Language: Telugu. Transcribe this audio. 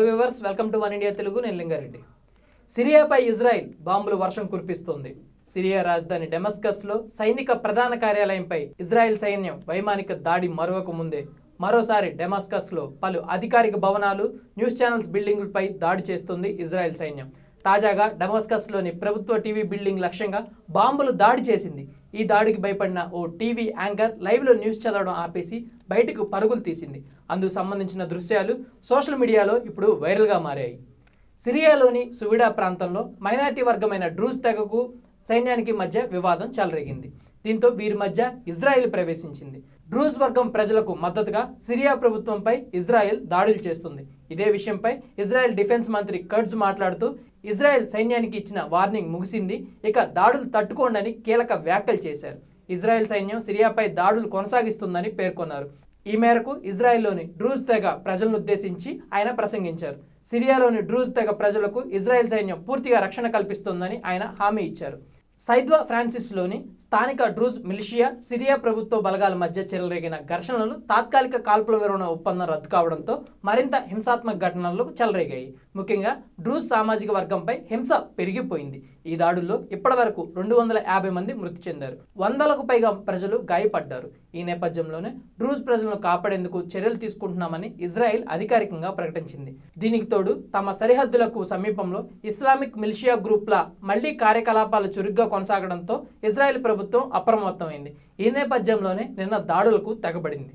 Viewers welcome to one India Telugu నేను లింగారెడ్డి. సిరియాపై ఇజ్రాయెల్ బాంబులు వర్షం కురిపిస్తోంది. సిరియా రాజధాని డెమస్కస్లో సైనిక ప్రధాన కార్యాలయంపై ఇజ్రాయెల్ సైన్యం వైమానిక దాడి మరొక ముందే మరోసారి డెమస్కస్లో పలు అధికారిక భవనాలు న్యూస్ ఛానల్స్ బిల్డింగులపై దాడి చేస్తుంది ఇజ్రాయెల్ సైన్యం. తాజాగా డెమస్కస్లోని ప్రభుత్వ టీవీ బిల్డింగ్ లక్ష్యంగా బాంబులు దాడి చేసింది ఈ దాడికి భయపడిన ఓ టీవీ యాంకర్ లైవ్లో న్యూస్ చదవడం ఆపేసి బయటకు పరుగులు తీసింది. అందుకు సంబంధించిన దృశ్యాలు సోషల్ మీడియాలో ఇప్పుడు వైరల్గా మారాయి. సిరియాలోని సువిడా ప్రాంతంలో మైనారిటీ వర్గమైన డ్రూస్ తెగకు సైన్యానికి మధ్య వివాదం చెలరేగింది. దీంతో వీరి మధ్య ఇజ్రాయెల్ ప్రవేశించింది. డ్రూస్ వర్గం ప్రజలకు మద్దతుగా సిరియా ప్రభుత్వంపై ఇజ్రాయెల్ దాడులు చేస్తుంది. ఇదే విషయంపై ఇజ్రాయెల్ డిఫెన్స్ మంత్రి కర్డ్స్ మాట్లాడుతూ ఇజ్రాయెల్ సైన్యానికి ఇచ్చిన వార్నింగ్ ముగిసింది. ఇక దాడులు తట్టుకోండని కీలక వ్యాఖ్యలు చేశారు. ఇజ్రాయెల్ సైన్యం సిరియాపై దాడులు కొనసాగిస్తుందని పేర్కొన్నారు. ఈ మేరకు ఇజ్రాయెల్లోని డ్రూజ్ తెగ ప్రజలను ఉద్దేశించి ఆయన ప్రసంగించారు. సిరియాలోని డ్రూజ్ తెగ ప్రజలకు ఇజ్రాయెల్ సైన్యం పూర్తిగా రక్షణ కల్పిస్తోందని ఆయన హామీ ఇచ్చారు. సైద్వా ఫ్రాన్సిస్లోని స్థానిక డ్రూజ్ మిలిషియా సిరియా ప్రభుత్వ బలగాల మధ్య చెలరేగిన ఘర్షణలు తాత్కాలిక కాల్పుల విరమణ ఒప్పందం రద్దు కావడంతో మరింత హింసాత్మక ఘటనలు చెలరేగాయి. ముఖ్యంగా డ్రూజ్ సామాజిక వర్గంపై హింస పెరిగిపోయింది. ఈ దాడుల్లో ఇప్పటివరకు రెండు వందల యాభై మంది మృతి చెందారు. వందలకు పైగా ప్రజలు గాయపడ్డారు. ఈ నేపథ్యంలోనే డ్రూజ్ ప్రజలను కాపాడేందుకు చర్యలు తీసుకుంటున్నామని ఇజ్రాయెల్ అధికారికంగా ప్రకటించింది. దీనికి తోడు తమ సరిహద్దులకు సమీపంలో ఇస్లామిక్ మిలిషియా గ్రూప్ల మళ్ళీ కార్యకలాపాలు చురుగ్గా కొనసాగడంతో ఇజ్రాయెల్ ప్రభుత్వం అప్రమత్తమైంది. ఈ నేపథ్యంలోనే నిన్న దాడులకు తెగబడింది.